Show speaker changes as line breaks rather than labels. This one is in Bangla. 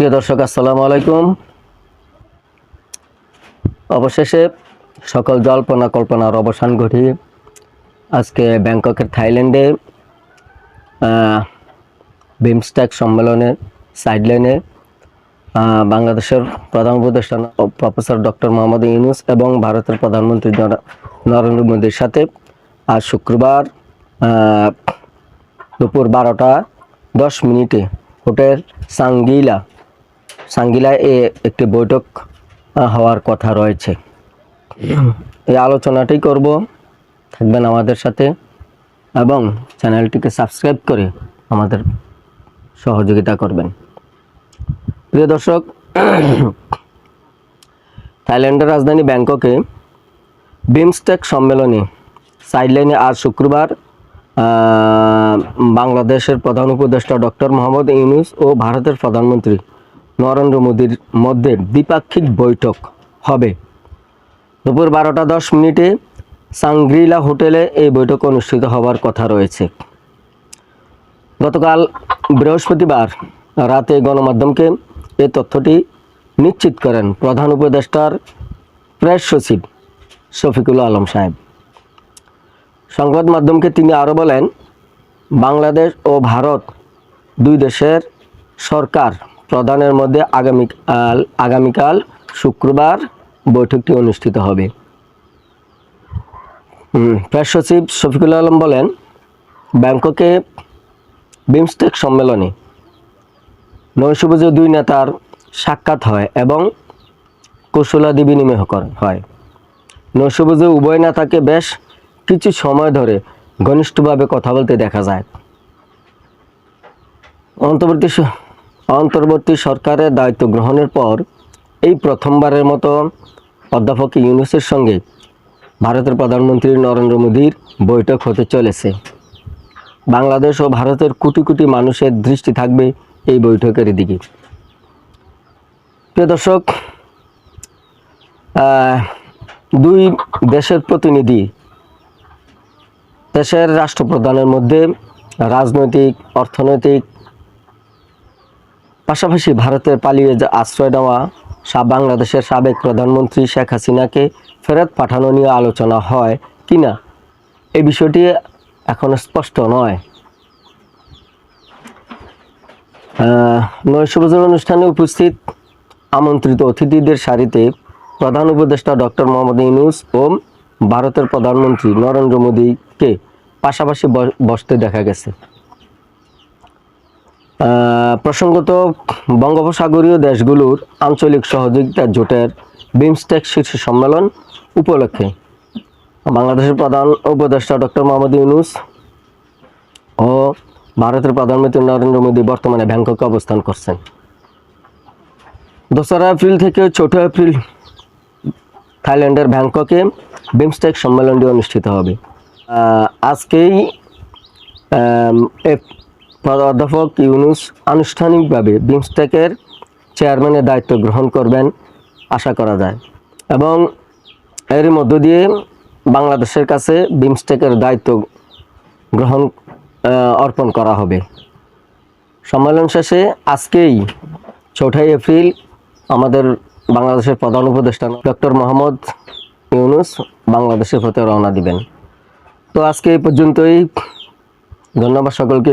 প্রিয় দর্শক, আসসালামু আলাইকুম। অবশেষে সকল জল্পনা কল্পনার অবসান ঘটিয়ে আজকে ব্যাংককের থাইল্যান্ডে বিমস্টেক সম্মেলনের সাইডলাইনে বাংলাদেশের প্রধান উপদেষ্টা প্রফেসর ডক্টর মোহাম্মদ ইউনুস এবং ভারতের প্রধানমন্ত্রী নরেন্দ্র মোদীর সাথে আজ শুক্রবার দুপুর বারোটা দশ মিনিটে হোটেল সাঙ্গিলা সাঙ্গিলায় এ একটি বৈঠক হওয়ার কথা রয়েছে। এই আলোচনাটি করব। থাকবেন আমাদের সাথে এবং চ্যানেলটিকে সাবস্ক্রাইব করে আমাদের সহযোগিতা করবেন। প্রিয় দর্শক, থাইল্যান্ডের রাজধানী ব্যাংককে বিমস্টেক সম্মেলনে সাইডলাইনে আজ শুক্রবার বাংলাদেশের প্রধান উপদেষ্টা ডক্টর মোহাম্মদ ইউনুস ও ভারতের প্রধানমন্ত্রী নরেন্দ্র মোদীর মধ্যে দ্বিপাক্ষিক বৈঠক হবে। দুপুর বারোটা দশ মিনিটে সাংগ্রিলা হোটেলে এই বৈঠক অনুষ্ঠিত হওয়ার কথা রয়েছে। গতকাল বৃহস্পতিবার রাতে গণমাধ্যমকে এ তথ্যটি নিশ্চিত করেন প্রধান উপদেষ্টার প্রেস সচিব শফিকুল আলম সাহেব। সংবাদ মাধ্যমকে তিনি আরও বলেন, বাংলাদেশ ও ভারত দুই দেশের সরকার প্রধানের মধ্যে আগামীকাল আগামীকাল শুক্রবার বৈঠকটি অনুষ্ঠিত হবে। প্রেস সচিব শফিকুল আলম বলেন, ব্যাংককে বিমস্টেক সম্মেলনে নৈশভোজে দুই নেতার সাক্ষাৎ হয় এবং কৌশলাদি বিনিময় হয়। নৈশভোজে উভয় নেতাকে বেশ কিছু সময় ধরে ঘনিষ্ঠভাবে কথা বলতে দেখা যায়। অন্তর্বর্তী অন্তর্বর্তী সরকারের দায়িত্ব গ্রহণের পর এই প্রথমবারের মতো অধ্যাপক ইউনুসের সঙ্গে ভারতের প্রধানমন্ত্রী নরেন্দ্র মোদীর বৈঠক হতে চলেছে। বাংলাদেশ ও ভারতের কোটি কোটি মানুষের দৃষ্টি থাকবে এই বৈঠকের দিকে। প্রিয় দর্শক দুই দেশের প্রতিনিধি দেশের রাষ্ট্রপ্রধানের মধ্যে রাজনৈতিক, অর্থনৈতিক পাশাপাশি ভারতের পালিয়ে আশ্রয় নেওয়া সা বাংলাদেশের সাবেক প্রধানমন্ত্রী শেখ হাসিনাকে ফেরত পাঠানো নিয়ে আলোচনা হয় কিনা এই বিষয়টি এখন স্পষ্ট নয়। আহ, নৈশভোজের অনুষ্ঠানে উপস্থিত আমন্ত্রিত অতিথিদের সারিতে প্রধান উপদেষ্টা ডক্টর মোহাম্মদ ইউনুস ও ভারতের প্রধানমন্ত্রী নরেন্দ্র মোদীকে পাশাপাশি বসতে দেখা গেছে। প্রসঙ্গত, বঙ্গোপসাগরীয় দেশগুলোর আঞ্চলিক সহযোগিতা জোটের বিমস্টেক শীর্ষ সম্মেলন উপলক্ষে। বাংলাদেশের প্রধান উপদেষ্টা ডক্টর মোহাম্মদ ইউনুস ও ভারতের প্রধানমন্ত্রী নরেন্দ্র মোদী বর্তমানে ব্যাংককে অবস্থান করছেন। দোসরা এপ্রিল থেকে চৌঠা এপ্রিল থাইল্যান্ডের ব্যাংককে বিমস্টেক সম্মেলনটি অনুষ্ঠিত হবে। আজকেই অধ্যাপক ইউনুস আনুষ্ঠানিকভাবে বিমস্টেকের চেয়ারম্যানের দায়িত্ব গ্রহণ করবেন, আশা করা যায়। এবং এর মধ্য দিয়ে বাংলাদেশের কাছে বিমস্টেকের দায়িত্ব গ্রহণ অর্পণ করা হবে। সম্মেলন শেষে আজকেই চৌঠাই এপ্রিল আমাদের বাংলাদেশের প্রধান উপদেষ্টা ডক্টর মোহাম্মদ ইউনুস বাংলাদেশের পথে রওনা দিবেন। তো আজকে এই পর্যন্তই। ধন্যবাদ সকলকে।